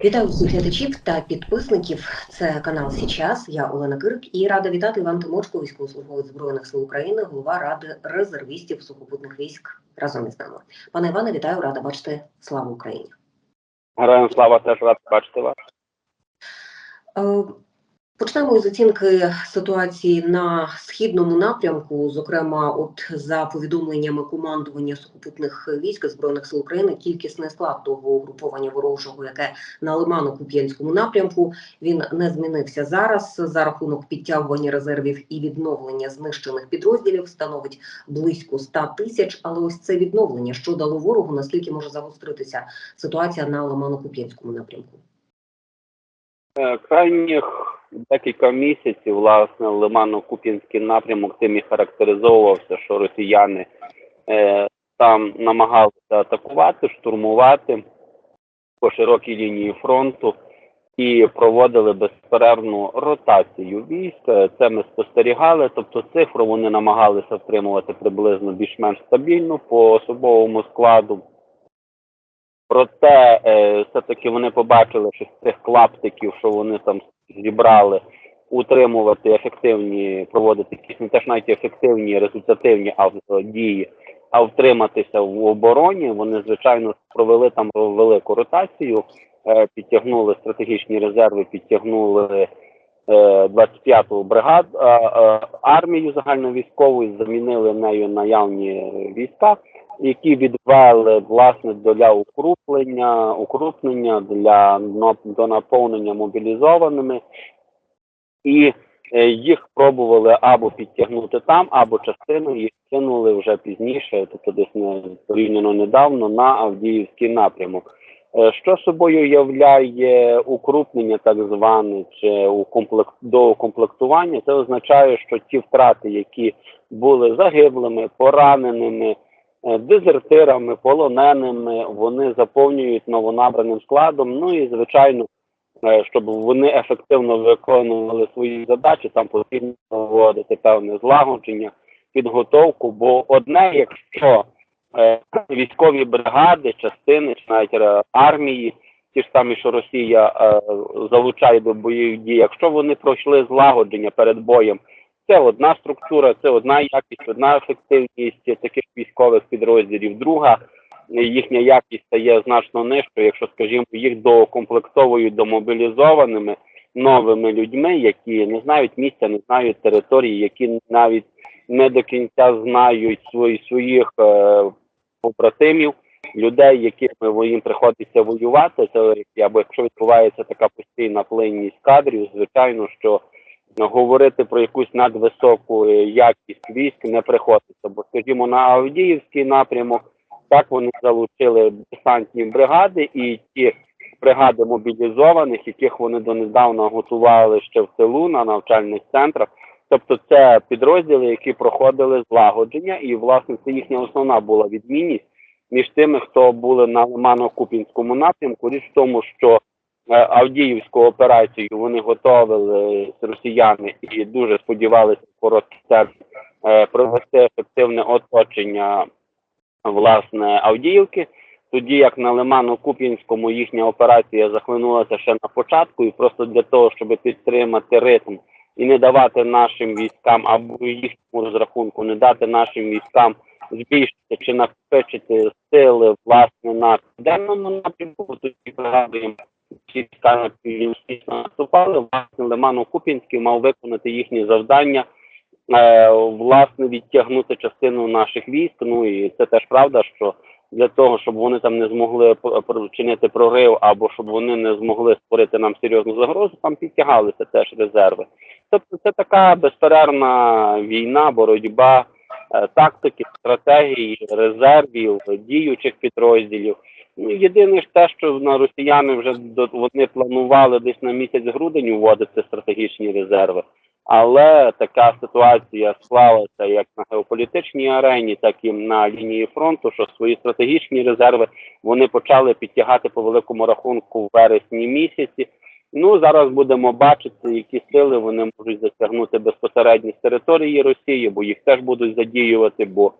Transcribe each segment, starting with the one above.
Вітаю всіх глядачів та підписників. Це канал Січас. Я Олена Кирик і рада вітати Іван Тимошко, військовослужбовець збройних сил України, голова ради резервістів сухопутних військ разом із нами. Пане Іване, вітаю, рада бачити. Слава Україні! Героям слава теж рад бачити вас. Почнемо із оцінки ситуації на східному напрямку. Зокрема, от за повідомленнями командування сухопутних військ збройних сил України, кількісний склад того угруповання ворожого, яке на Лимано-Куп'янському напрямку, він не змінився зараз. За рахунок підтягування резервів і відновлення знищених підрозділів становить близько 100 тисяч. Але ось це відновлення, що дало ворогу, наскільки може загостритися ситуація на Лимано-Куп'янському напрямку. Е, Крайніх декілька місяців, власне, Лимано-Куп'янський напрямок тим і характеризовувався, що росіяни е, там намагалися атакувати, штурмувати по широкій лінії фронту і проводили безперервну ротацію військ. Це ми спостерігали. Тобто цифру вони намагалися втримувати приблизно більш-менш стабільно по особовому складу. Проте е, все-таки вони побачили, що з цих клаптиків, що вони там зібрали, утримувати ефективні, проводити якісь не теж навіть ефективні, результативні дії, а втриматися в обороні. Вони, звичайно, провели там велику ротацію, е, підтягнули стратегічні резерви, підтягнули е, 25-ту бригаду е, е, армію загальновійськову замінили нею наявні війська які відвели власне для укруплення, укрупнення для до наповнення мобілізованими, і їх пробували або підтягнути там, або частину їх кинули вже пізніше, тобто десь не порівняно недавно на Авдіївський напрямок. Е, Що собою являє укрупнення, так зване, чи укомплект до укомплектування, це означає, що ті втрати, які були загиблими, пораненими, е, дезертирами, полоненими, вони заповнюють новонабраним складом. Ну і звичайно, е, щоб вони ефективно виконували свої задачі, там потрібно проводити певне злагодження, підготовку. Бо одне, якщо військові бригади, частини чи навіть е, армії, ті ж самі, що Росія е, залучає до бойових дій, якщо вони пройшли злагодження перед боєм. Це одна структура, це одна якість, одна ефективність таких військових підрозділів. Друга їхня якість стає значно нижчою, якщо, скажімо, їх доукомплектовують домобілізованими новими людьми, які не знають місця, не знають території, які навіть не до кінця знають свої, своїх е, побратимів, людей, якими їм приходиться воювати. Це або якщо відбувається така постійна плинність кадрів, звичайно, що говорити про якусь надвисоку е, якість військ не приходиться. Бо, скажімо, на Авдіївський напрямок так вони залучили десантні бригади і ті бригади мобілізованих, яких вони донедавна готували ще в тилу на навчальних центрах. Тобто це підрозділи, які проходили злагодження, і власне це їхня основна була відмінність між тими, хто були на Лимано-Купінському напрямку. Річ в тому, що е, Авдіївську операцію вони готовили росіяни і дуже сподівалися короткий термін е, провести ефективне оточення власне Авдіївки. Тоді як на Лимано-Куп'янському їхня операція захлинулася ще на початку, і просто для того, щоб підтримати ритм і не давати нашим військам або їхньому розрахунку, не дати нашим військам збільшити чи накопичити сили власне на південному напрямку, тоді пригадуємо, всі війська на північно наступали. Власне, Лимано-Куп'янський мав виконати їхні завдання. Е, власне відтягнути частину наших військ. Ну і це теж правда, що для того, щоб вони там не змогли чинити прорив, або щоб вони не змогли створити нам серйозну загрозу, там підтягалися теж резерви. Тобто це така безперервна війна, боротьба, е, тактики, стратегії, резервів, діючих підрозділів. Ну, єдине ж те, що на росіяни вже вони планували десь на місяць грудень вводити стратегічні резерви. Але така ситуація склалася як на геополітичній арені, так і на лінії фронту, що свої стратегічні резерви вони почали підтягати по великому рахунку в вересні місяці. Ну зараз будемо бачити, які сили вони можуть затягнути безпосередньо з території Росії, бо їх теж будуть задіювати, бо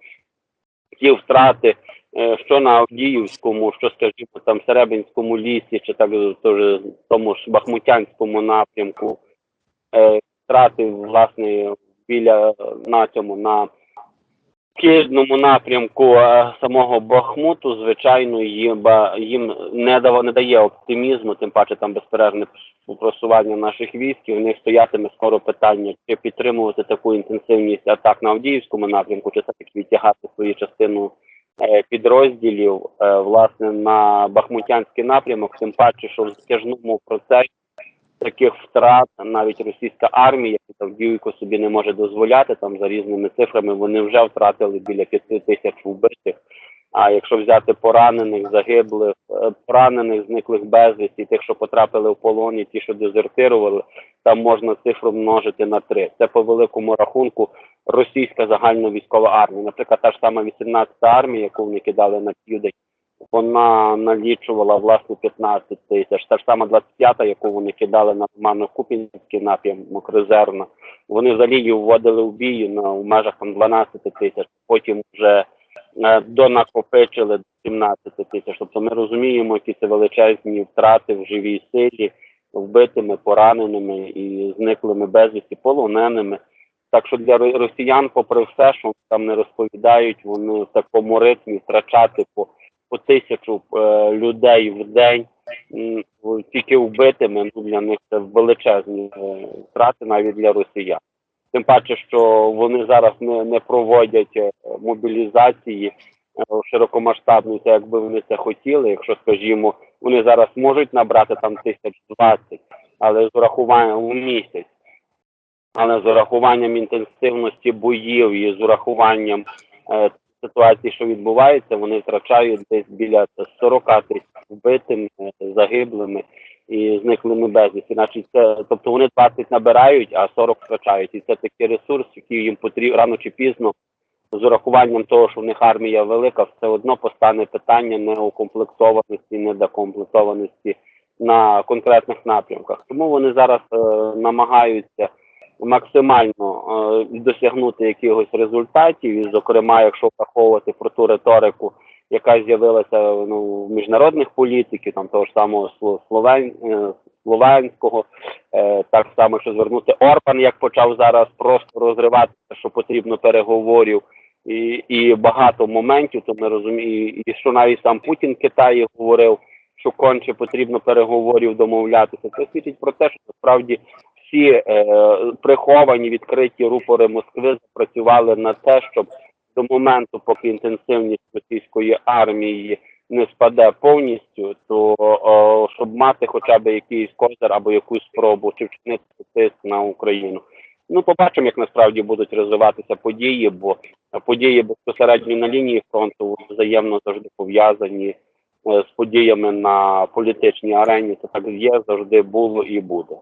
ті втрати, е, що на Авдіївському, що, скажімо, там Серебинському лісі, чи так в тому ж Бахмутянському напрямку, е, втрати власне біля на цьому на східному напрямку е, самого Бахмуту, звичайно, їм, їм не, дава, не дає оптимізму, тим паче там безперервне просування наших військ, в них стоятиме скоро питання, чи підтримувати таку інтенсивність атак на Авдіївському напрямку, чи все-таки відтягати свою частину е, підрозділів е, власне на Бахмутянський напрямок, тим паче, що в затяжному процесі таких втрат навіть російська армія, яка Авдіївку собі не може дозволяти там за різними цифрами, вони вже втратили біля п'яти тисяч вбитих. А якщо взяти поранених, загиблих, е, поранених, зниклих безвісті, тих, що потрапили в полон, і ті, що дезертирували, там можна цифру множити на три. Це по великому рахунку російська загальна військова армія. Наприклад, та ж сама 18-та армія, яку вони кидали на південь, вона налічувала власне 15 тисяч. Та ж сама 25-та, яку вони кидали на Романо-Купінський напрямок резервна. Вони взагалі її вводили в бій на в межах там 12 тисяч. Потім вже е, донакопичили до 17 тисяч. Тобто ми розуміємо, які це величезні втрати в живій силі, вбитими, пораненими і зниклими безвісті, полоненими. Так що для росіян, попри все, що там не розповідають, вони в такому ритмі втрачати по, по тисячу е, людей в день тільки вбитими, ну для них це величезні е, втрати навіть для росіян. Тим паче, що вони зараз не, не проводять е, мобілізації широкомасштабної, так якби вони це хотіли. Якщо, скажімо, вони зараз можуть набрати там тисяч двадцять, але з урахуванням у місяць. Але з урахуванням інтенсивності боїв і з урахуванням ситуації, що відбувається, вони втрачають десь біля 40 тисяч вбитими, загиблими і зниклими безвісті. Значить, це тобто вони 20 набирають, а 40 втрачають. І це такий ресурс, який їм потрібно рано чи пізно. З урахуванням того, що в них армія велика, все одно постане питання неукомплектованості, недокомплектованості на конкретних напрямках. Тому вони зараз е, намагаються максимально е, досягнути якихось результатів, і, зокрема, якщо враховувати про ту риторику, яка з'явилася ну, в міжнародних політиків, там того ж самого Сло- Словен, е, Словенського, е, так само, що звернути Орбан, як почав зараз просто розривати, що потрібно переговорів. І, і багато моментів, то ми розуміємо, і що навіть сам Путін в Китаї говорив, що конче потрібно переговорів домовлятися. Це свідчить про те, що насправді всі е, приховані відкриті рупори Москви запрацювали на те, щоб до моменту, поки інтенсивність російської армії не спаде повністю, то о, щоб мати хоча б якийсь козир або якусь спробу чи вчинити тиск на Україну. Ну, побачимо, як насправді будуть розвиватися події, бо події безпосередньо на лінії фронту взаємно завжди пов'язані е, з подіями на політичній арені. Це так є, завжди було і буде.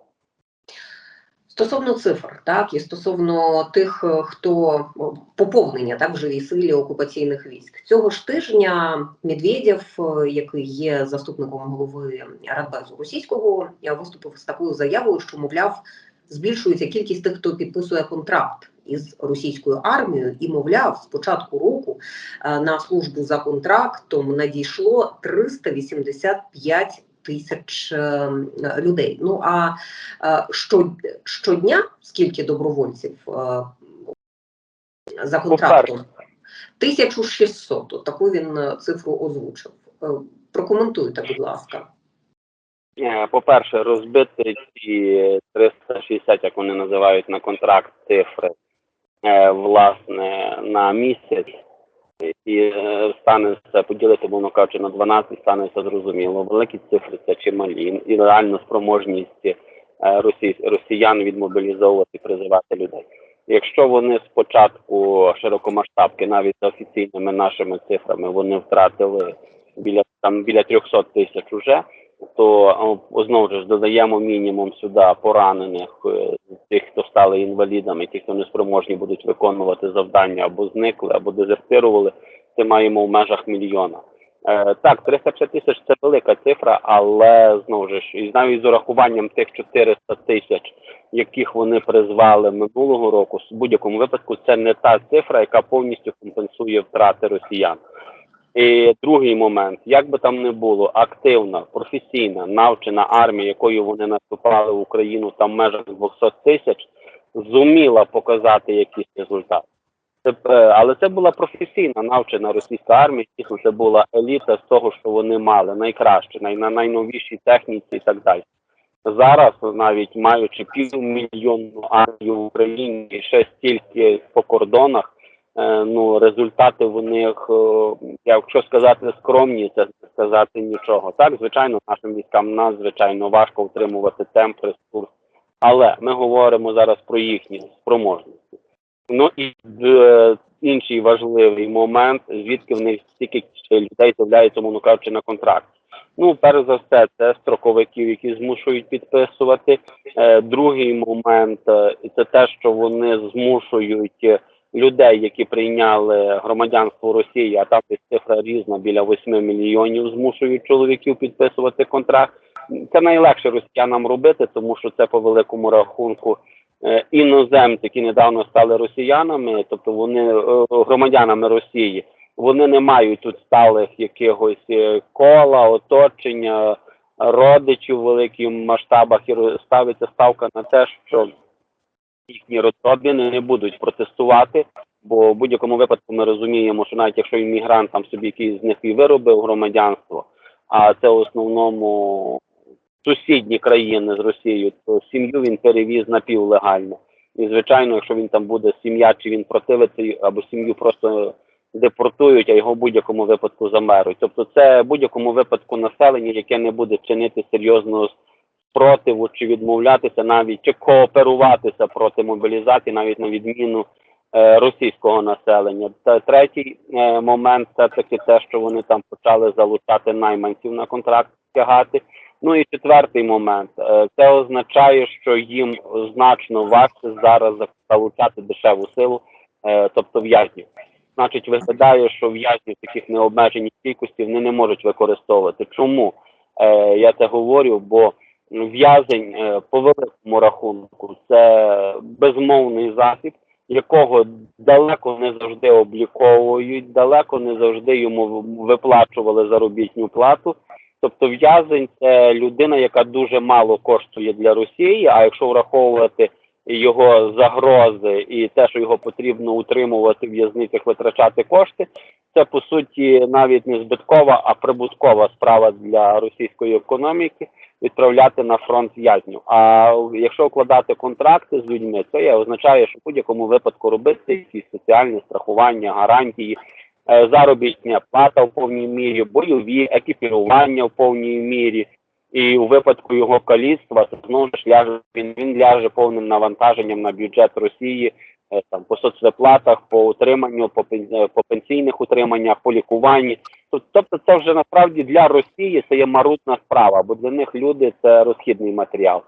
Стосовно цифр, так і стосовно тих, е, хто поповнення так в живій силі окупаційних військ. Цього ж тижня Медведєв, е, який є заступником голови Радбезу російського, е, виступив з такою заявою, що мовляв збільшується кількість тих, хто підписує контракт із російською армією, і мовляв, з початку року е, на службу за контрактом надійшло 385 тисяч е, людей. Ну а Е, що, щодня скільки добровольців е, за контрактом? 1600. От Таку він цифру озвучив. Прокоментуйте, будь ласка. По-перше, розбити ці 360, як вони називають на контракт цифри, власне, на місяць, і е, стане все поділити, мовно кажучи, на 12, стане все зрозуміло. Великі цифри це чималі, і реально спроможність е, росіян відмобілізовувати призивати людей. Якщо вони спочатку широкомасштабки, навіть за офіційними нашими цифрами, вони втратили біля там біля 300 тисяч уже, то знову ж додаємо мінімум сюди поранених, е, тих, хто стали інвалідами, ті, хто не спроможні будуть виконувати завдання або зникли, або дезертирували, це маємо в межах мільйона. Е, так, 350 тисяч це велика цифра, але знову ж і навіть з урахуванням тих 400 тисяч, яких вони призвали минулого року, в будь-якому випадку це не та цифра, яка повністю компенсує втрати росіян. І другий момент, як би там не було, активна, професійна, навчена армія, якою вони наступали в Україну там в межах 200 тисяч, зуміла показати якийсь результат. Це, е, але це була професійна навчена російська армія, дійсно це була еліта з того, що вони мали, найкраще, най, на найновішій техніці і так далі. Зараз, навіть маючи півмільйонну армію в Україні ще стільки по кордонах, ну результати в них, е, якщо сказати скромні, це сказати нічого. Так, звичайно, нашим військам надзвичайно важко утримувати темп, ресурс, але ми говоримо зараз про їхні спроможності. Ну і е, інший важливий момент, звідки в них стільки людей з'являється, мовно кажучи, на контракт. Ну, перш за все, це строковиків, які змушують підписувати. Е, другий момент е, це те, що вони змушують е, людей, які прийняли громадянство Росії, а там цифра різна біля 8 мільйонів, змушують чоловіків підписувати контракт. Це найлегше росіянам робити, тому що це по великому рахунку е, іноземці, які недавно стали росіянами, тобто вони е, громадянами Росії. Вони не мають тут сталих якихось е, кола, оточення, родичів в великих масштабах і ставиться ставка на те, що їхні родини не будуть протестувати. Бо в будь-якому випадку ми розуміємо, що навіть якщо іммігрант там собі якийсь з них і виробив громадянство, а це в основному сусідні країни з Росією, то сім'ю він перевіз напівлегально. І звичайно, якщо він там буде сім'я, чи він противиться, або сім'ю просто депортують, а його в будь-якому випадку замеруть. Тобто, це в будь-якому випадку населення, яке не буде чинити серйозного спротиву, чи відмовлятися навіть чи кооперуватися проти мобілізації, навіть на відміну е, російського населення. Та третій е, момент це таки те, що вони там почали залучати найманців на контракт тягати. Ну і четвертий момент е, це означає, що їм значно важче зараз залучати дешеву силу, е, тобто в'язнів. Значить, виглядає, що в'язні в таких необмеженій кількості вони не можуть використовувати. Чому е, я це говорю? Бо в'язень е, по великому рахунку це безмовний захід, якого далеко не завжди обліковують, далеко не завжди йому виплачували заробітну плату. Тобто в'язень це людина, яка дуже мало коштує для Росії. А якщо враховувати його загрози і те, що його потрібно утримувати в в'язницях, витрачати кошти, це по суті навіть не збиткова, а прибуткова справа для російської економіки відправляти на фронт в'язнів. А якщо укладати контракти з людьми, це є, означає, що в будь-якому випадку робити якісь соціальні страхування, гарантії, е, заробітня плата в повній мірі, бойові, екіпірування в повній мірі. І у випадку його каліцтва, то знову ж ляже він, він ляже повним навантаженням на бюджет Росії, е, там по соцвиплатах, по утриманню, по, е, по пенсійних утриманнях, по лікуванні. Тобто, це вже насправді для Росії це є марутна справа, бо для них люди це розхідний матеріал.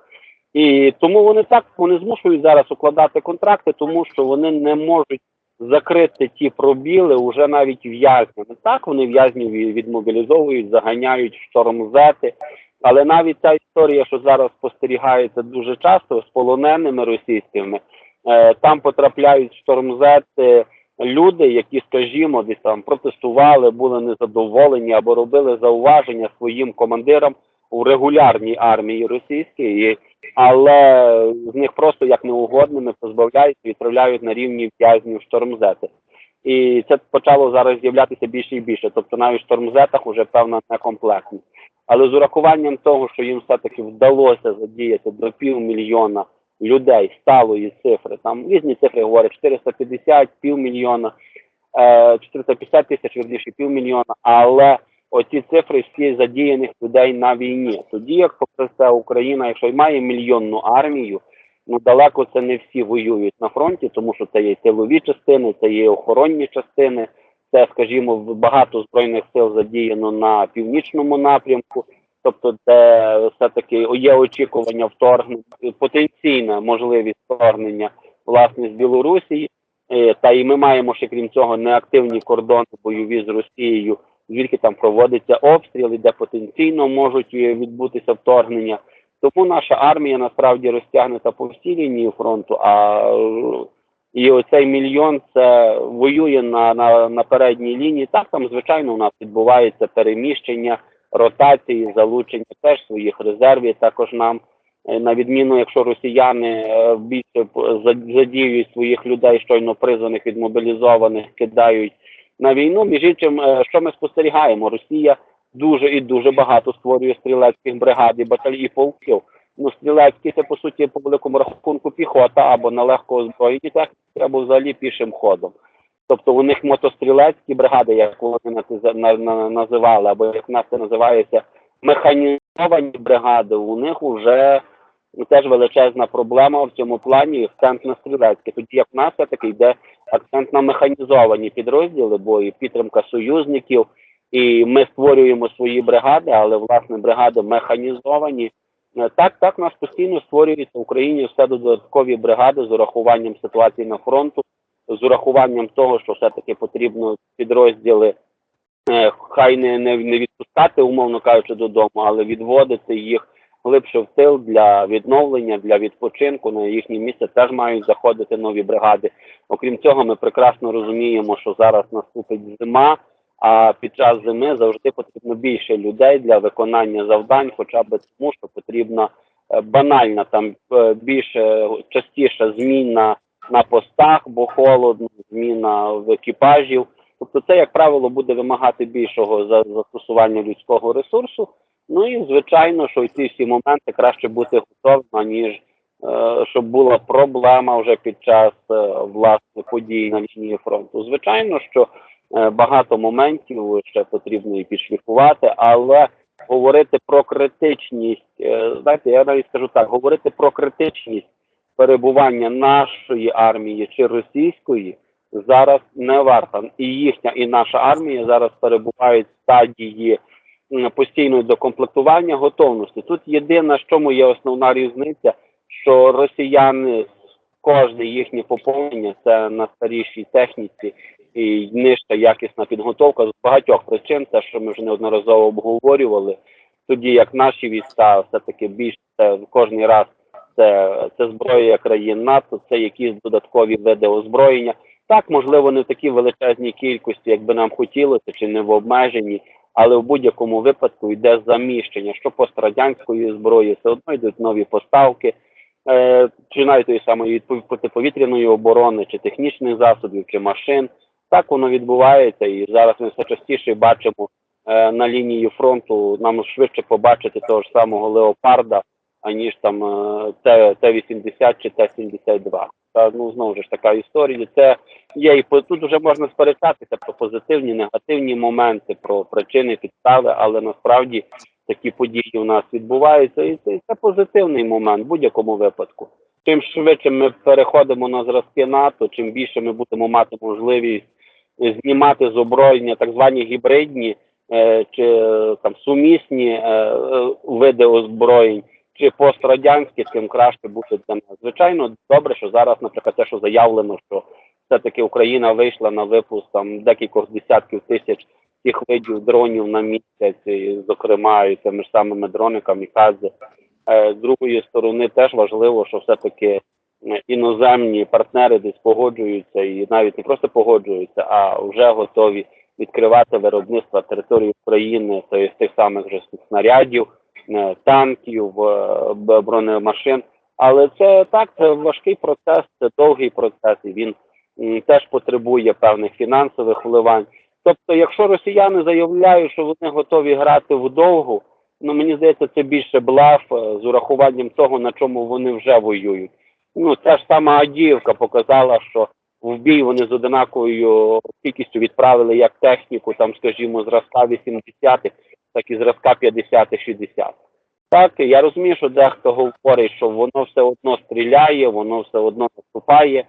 І тому вони так вони змушують зараз укладати контракти, тому що вони не можуть закрити ті пробіли уже навіть в'язнями. Так вони в'язнів відмобілізовують, заганяють в штормзети. Але навіть ця історія, що зараз спостерігається дуже часто з полоненими російськими, е, там потрапляють в штормзети люди, які, скажімо, десь там протестували, були незадоволені або робили зауваження своїм командирам у регулярній армії російській, але з них просто як неугодними позбавляють відправляють на рівні в'язнів штормзети. І це почало зараз з'являтися більше і більше. Тобто навіть в штормзетах вже певна некомплектність. Але з урахуванням того, що їм все-таки вдалося задіяти до півмільйона людей сталої цифри, там різні цифри говорять 450, півмільйона, е, 450 тисяч, вірніше, півмільйона, але оці цифри всі задіяних людей на війні. Тоді, як попри це Україна, якщо й має мільйонну армію, ну далеко це не всі воюють на фронті, тому що це є тилові частини, це є охоронні частини. Це, скажімо, багато збройних сил задіяно на північному напрямку. Тобто, де все-таки є очікування вторгнення, потенційна можливість вторгнення власне з Білорусі. Е, Та і ми маємо ще крім цього неактивні кордони бойові з Росією, звідки там проводиться обстріли, де потенційно можуть е, відбутися вторгнення. Тому наша армія насправді розтягнута по всій лінії фронту, а І оцей мільйон це воює на, на, на передній лінії. Так, там, звичайно, у нас відбувається переміщення, ротації, залучення теж своїх резервів. Також нам, е, на відміну, якщо росіяни е, більше задіюють своїх людей, щойно призваних відмобілізованих, кидають на війну. Між іншим, е, що ми спостерігаємо? Росія дуже і дуже багато створює стрілецьких бригад і батальйонів полків. Ну, стрілецькі це по суті по великому рахунку піхота або на легко озброєній техніці, або взагалі пішим ходом. Тобто у них мотострілецькі бригади, як вони називали, або як нас це називається, механізовані бригади, у них вже теж величезна проблема в цьому плані акцент на стрілецьке. Тоді як в нас все-таки йде акцент на механізовані підрозділи, бо і підтримка союзників, і ми створюємо свої бригади, але власне бригади механізовані. Е, Так, так, нас постійно створюється в Україні все додаткові бригади з урахуванням ситуації на фронту, з урахуванням того, що все-таки потрібно підрозділи е, хай не, не, не відпускати, умовно кажучи, додому, але відводити їх глибше в тил для відновлення, для відпочинку. На їхнє місце теж мають заходити нові бригади. Окрім цього, ми прекрасно розуміємо, що зараз наступить зима. А під час зими завжди потрібно більше людей для виконання завдань, хоча б тому, що потрібна е, банальна там е, більше частіше зміна на постах, бо холодно, зміна в екіпажів. Тобто, це, як правило, буде вимагати більшого за- застосування людського ресурсу. Ну і звичайно, що ці всі моменти краще бути готовим, аніж е, щоб була проблема вже під час власне подій на лінії фронту. Звичайно, що багато моментів ще потрібно і підшліфувати, але говорити про критичність, е, знаєте, я навіть скажу так, говорити про критичність перебування нашої армії чи російської зараз не варто. І їхня, і наша армія зараз перебувають в стадії постійного докомплектування готовності. Тут єдине, що чому є основна різниця, що росіяни кожне їхнє поповнення це на старішій техніці і нижча якісна підготовка з багатьох причин, те, що ми вже неодноразово обговорювали. Тоді як наші війська все-таки більш це кожний раз це, це зброя країн НАТО, це якісь додаткові види озброєння. Так, можливо, не в такій величезній кількості, як би нам хотілося, чи не в обмеженні, але в будь-якому випадку йде заміщення, що пострадянської зброї, все одно йдуть нові поставки, е, чи навіть тої самої протиповітряної оборони, чи технічних засобів, чи машин. Так воно відбувається, і зараз ми все частіше бачимо е, на лінії фронту. Нам швидше побачити того ж самого леопарда, аніж там е, Т- Т-80 чи Т-72. Та ну знову ж така історія. Це є і тут вже можна сперечатися про позитивні, негативні моменти, про причини, підстави, але насправді такі події у нас відбуваються, і це, це позитивний момент в будь-якому випадку. Чим швидше ми переходимо на зразки НАТО, чим більше ми будемо мати можливість знімати з озброєння так звані гібридні е, чи е, там сумісні е, е, види озброєнь, чи пострадянські, тим краще буде для нас. Звичайно, добре, що зараз, наприклад, те, що заявлено, що все-таки Україна вийшла на випуск там декількох десятків тисяч тих видів дронів на місяць, і, зокрема, і тими ж самими дрониками Кази. Е, з другої сторони, теж важливо, що все-таки іноземні партнери десь погоджуються і навіть не просто погоджуються, а вже готові відкривати виробництво території України тих, тих самих же снарядів, е, танків, е, бронемашин. Але це так, це важкий процес, це довгий процес, і він теж потребує певних фінансових вливань. Тобто, якщо росіяни заявляють, що вони готові грати вдовгу, ну мені здається, це більше блаф е, з урахуванням того, на чому вони вже воюють. Ну, ця ж сама Адіївка показала, що в бій вони з одинаковою кількістю відправили як техніку, там, скажімо, зразка 80-х, так і зразка 50-х, 60-х. Так, я розумію, що дехто говорить, що воно все одно стріляє, воно все одно наступає.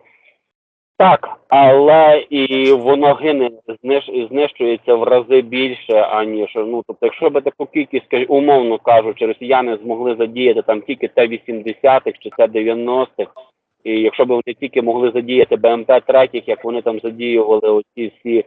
Так, але і воно гине, знищ, знищується в рази більше, аніж ну тобто, якщо би таку кількість, умовно кажучи, росіяни змогли задіяти там тільки Т-80-х чи Т-90-х, і якщо б вони тільки могли задіяти БМП третіх, як вони там задіювали оці всі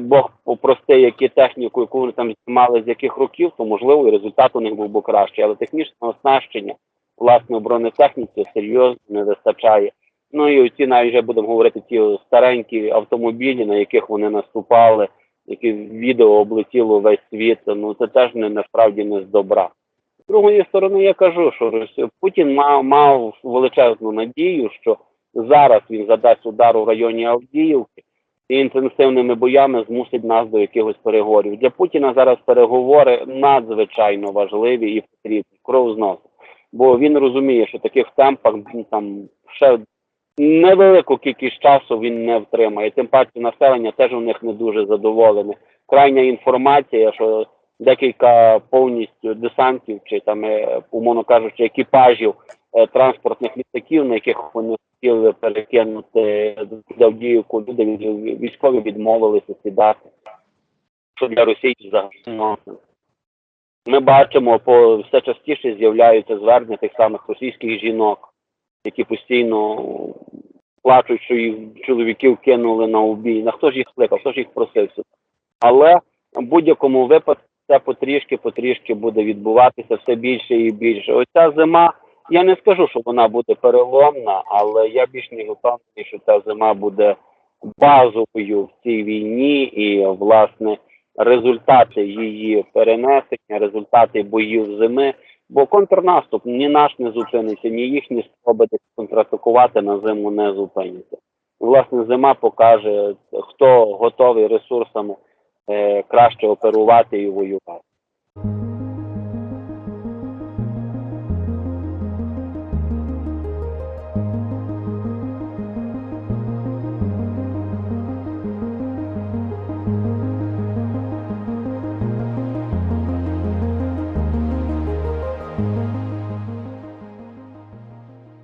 Бог прости, які техніку, яку вони там знімали з яких років, то можливо і результат у них був би кращий. Але технічне оснащення власне бронетехніці серйозно не вистачає. Ну і ці навіть вже будемо говорити ті старенькі автомобілі, на яких вони наступали, які відео облетіло весь світ. Ну це теж не насправді не з добра. З другої сторони, я кажу, що Путін мав, мав величезну надію, що зараз він задасть удар у районі Авдіївки і інтенсивними боями змусить нас до якихось переговорів. Для Путіна зараз переговори надзвичайно важливі і потрібні, кров з носу. Бо він розуміє, що таких темпах там ще невелику кількість часу він не втримає. Тим паче населення теж у них не дуже задоволене. Крайня інформація, що декілька повністю десантів чи там, е, умовно кажучи, екіпажів е, транспортних літаків, на яких вони хотіли перекинути до Авдіївку, люди військові відмовилися сідати. Що для Росії взагалі. Ми бачимо, по все частіше з'являються звернення тих самих російських жінок, які постійно плачуть, що їх чоловіків кинули на убій. На хто ж їх кликав, хто ж їх просив сюди. Але в будь-якому випадку це потрішки, потрішки буде відбуватися все більше і більше. Оця зима, я не скажу, що вона буде переломна, але я більш не впевнений, що ця зима буде базовою в цій війні, і власне результати її перенесення, результати боїв зими. Бо контрнаступ ні наш не зупиниться, ні їхні спроби контратакувати на зиму не зупиняться. Власне, зима покаже, хто готовий ресурсами е, краще оперувати і воювати.